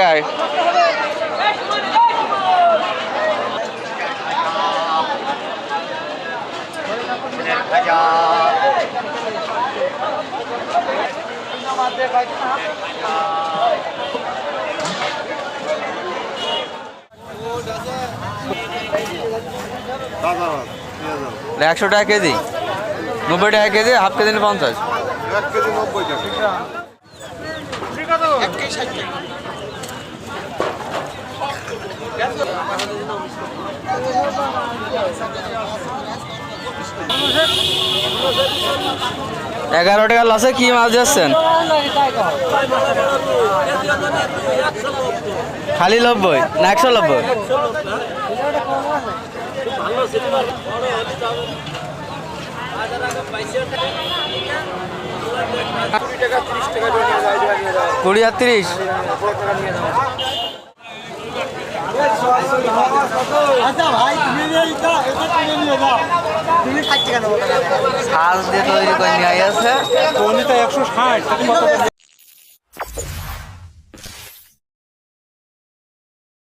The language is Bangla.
काय একশো টাকা কেজি। নব্বই টাকা কেজি হাফ কেজি পঞ্চাশ? এক কেজি নব্বই টাকা। এগারো টাকা লসে কি মাছ যাচ্ছেন? খালি নব্বই না একশো নব্বই? কুড়ি আর তিরিশ। দিয়ে তৈরি করে নিয়ে আছে। একশো ষাট